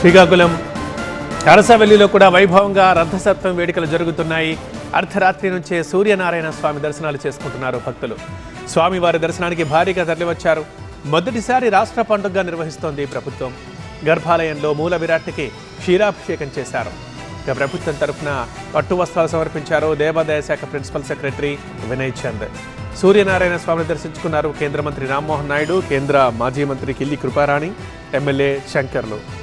శ్రీకాకుళం. అరసవెల్లిలో కూడా వైభవంగా రథసప్తం వేడుకలు జరుగుతున్నాయి. అర్ధరాత్రి నుంచే సూర్యనారాయణ స్వామి దర్శనాలు చేసుకుంటున్నారు భక్తులు. స్వామివారి దర్శనానికి భారీగా తరలివచ్చారు. మొదటిసారి రాష్ట్ర పండుగగా నిర్వహిస్తోంది ప్రభుత్వం. గర్భాలయంలో మూల విరాట్కి క్షీరాభిషేకం చేశారు. ఇక ప్రభుత్వం తరఫున పట్టు వస్త్రాలు సమర్పించారు దేవాదాయ శాఖ ప్రిన్సిపల్ సెక్రటరీ వినయ్ చంద్. సూర్యనారాయణ స్వామిని దర్శించుకున్నారు కేంద్ర మంత్రి రామ్మోహన్ నాయుడు కేంద్ర మాజీ మంత్రి కిల్లి కృపారాణి ఎమ్మెల్యే శంకర్లు.